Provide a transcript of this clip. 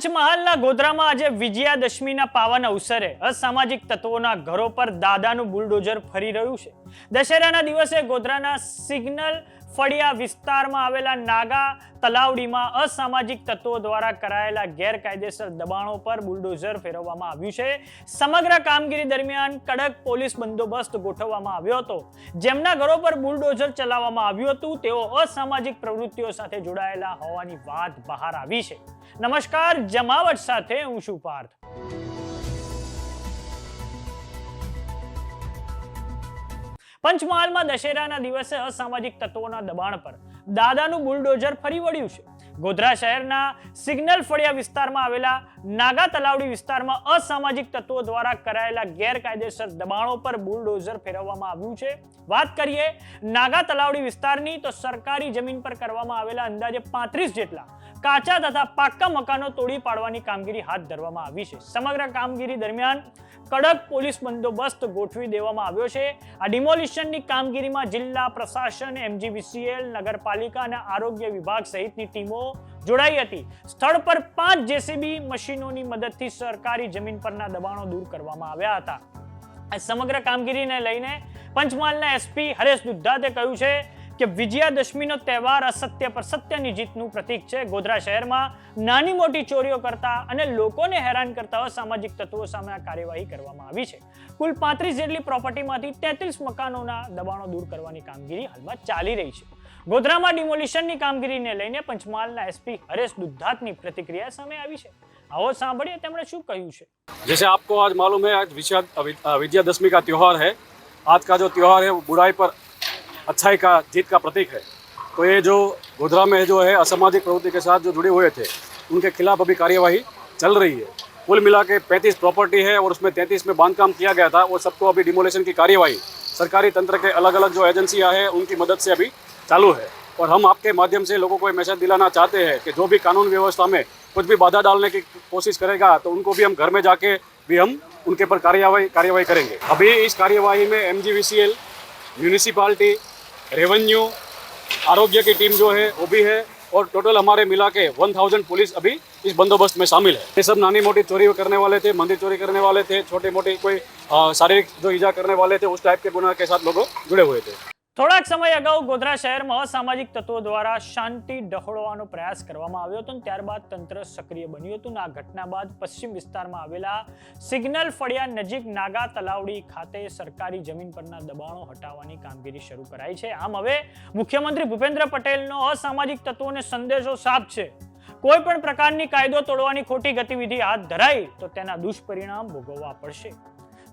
પંચમહાલના ગોધરામાં આજે વિજયાદશમીના પાવન અવસરે અસામાજિક તત્વોના ઘરો પર દાદાનું બુલડોઝર ફરી રહ્યું છે. દશેરાના દિવસે ગોધરાના સિગ્નલ ફળિયા વિસ્તારમાં આવેલા નાગા તલાવડીમાં અસામાજિક તત્વો દ્વારા કરાયેલા ગેરકાયદેસર દબાણો પર બુલડોઝર ફેરવવામાં આવ્યું છે. સમગ્ર કામગીરી દરમિયાન કડક પોલીસ બંદોબસ્ત ગોઠવવામાં આવ્યો હતો. જેમના ઘરો પર બુલડોઝર ચલાવવામાં આવ્યું હતું, તેઓ અસામાજિક પ્રવૃત્તિઓ સાથે જોડાયેલા હોવાની વાત બહાર આવી છે. નમસ્કાર, જમાવટ સાથે હું છું પાર્થ. પંચમહાલમાં દશેરાના દિવસે અસામાજિક તત્વોના દબાણ પર દાદાનું બુલડોઝર ફરી વળ્યું છે. ગોધરા શહેરના સિગ્નલ ફળિયા વિસ્તારમાં આવેલા નાગા તલાવડી વિસ્તારમાં અસામાજિક તત્વો દ્વારા કરાયેલા ગેરકાયદેસર દબાણો પર બુલડોઝર ફેરવવામાં આવ્યું છે. વાત કરીએ, નાગા તલાવડી વિસ્તારની તો સરકારી જમીન પર કરવામાં આવેલા અંદાજે પાંત્રીસ જેટલા કાચા તથા પાક્કા મકાનો તોડી પાડવાની કામગીરી હાથ ધરવામાં આવી છે. સમગ્ર કામગીરી દરમિયાન કડક પોલીસ બંદોબસ્ત ગોઠવી દેવામાં આવ્યો છે. આ ડિમોલિશનની કામગીરીમાં જિલ્લા પ્રશાસન એમજીવીસીએલ નગરપાલિકા અને આરોગ્ય વિભાગ સહિતની ટીમો જોડાઈ હતી. સ્થળ પર પાંચ જેસીબી મશીનોની મદદથી સરકારી જમીન પરના દબાણો દૂર કરવામાં આવ્યા હતા. આ સમગ્ર કામગીરીને લઈને પંચમહાલના એસપી હરેશ દુધાતે કહ્યું છે કે વિજયાદશમીનો તહેવાર અસત્ય પર સત્યની જીતનું પ્રતીક છે ગોધરા શહેરમાં નાની મોટી ચોરીઓ કરતા અને લોકોને હેરાન કરતા અસામાજિક તત્વો સામે આ કાર્યવાહી કરવામાં આવી છે કુલ પાંત્રીસ જેટલી પ્રોપર્ટીમાંથી તેત્રીસ મકાનોના દબાણો દૂર કરવાની કામગીરી હાલમાં ચાલી રહી છે ગોધરામાં ડિમોલિશનની કામગીરીને લઈને પંચમહાલના એસપી હરેશ દુધાતની પ્રતિક્રિયા સામે આવી છે આવો સાંભળીએ તેમણે શું કહ્યું છે जैसे आपको आज मालूम है आज विजया अ, विजयादशमी का त्यौहार है आज का जो त्यौहार है वो बुराई पर अच्छाई का, जीत का प्रतीक है। तो ये जो गोधरा में जो है असामाजिक प्रवृत्ति के साथ जो जुड़े हुए थे, उनके खिलाफ अभी कार्यवाही चल रही है। कुल मिला के पैंतीस प्रॉपर्टी है और उसमें तैंतीस में बांधकाम किया गया था वो सबको अभी डिमोलेशन की कार्यवाही। सरकारी तंत्र के अलग अलग जो एजेंसियाँ हैं, उनकी मदद से अभी चालू है। और हम आपके माध्यम से लोगों को ये मैसेज दिलाना चाहते हैं कि जो भी कानून व्यवस्था में कुछ भी बाधा डालने की कोशिश करेगा तो उनको भी हम घर में जाके भी हम उनके पर कार्यवाही कार्यवाही करेंगे। अभी इस कार्यवाही में एम म्यूनिसिपालिटी रेवेन्यू, आरोग्य की टीम जो है, वो भी है और टोटल हमारे मिला के वन थाउज़ेंड पुलिस अभी इस बंदोबस्त में शामिल है। ये सब नानी मोटी चोरी करने वाले थे, मंदिर चोरी करने वाले थे छोटे मोटे कोई शारीरिक जो ईजा करने वाले थे, उस टाइप के गुना के साथ लोग जुड़े हुए थे। થોડાક સમય અગાઉ ગોધરા શહેરમાં અસામાજિક તત્વો દ્વારા શાંતિ ડહોળવાનો પ્રયાસ કરવામાં આવ્યો હતો ત્યારબાદ તંત્ર સક્રિય બન્યું હતું આ ઘટના બાદ પશ્ચિમ વિસ્તારમાં આવેલા સિગ્નલ ફળિયા નજીક નાગા તલાવડી ખાતે સરકારી જમીન પરના દબાણો હટાવવાની કામગીરી શરૂ કરાઈ છે. આમ હવે મુખ્યમંત્રી ભૂપેન્દ્ર પટેલનો અસામાજિક તત્વોને સંદેશો સાફ છે. કોઈ પણ પ્રકારની કાયદો તોડવાની ખોટી ગતિવિધિ હાથ ધરાઈ તો તેના દુષ્પરિણામ ભોગવવા પડશે.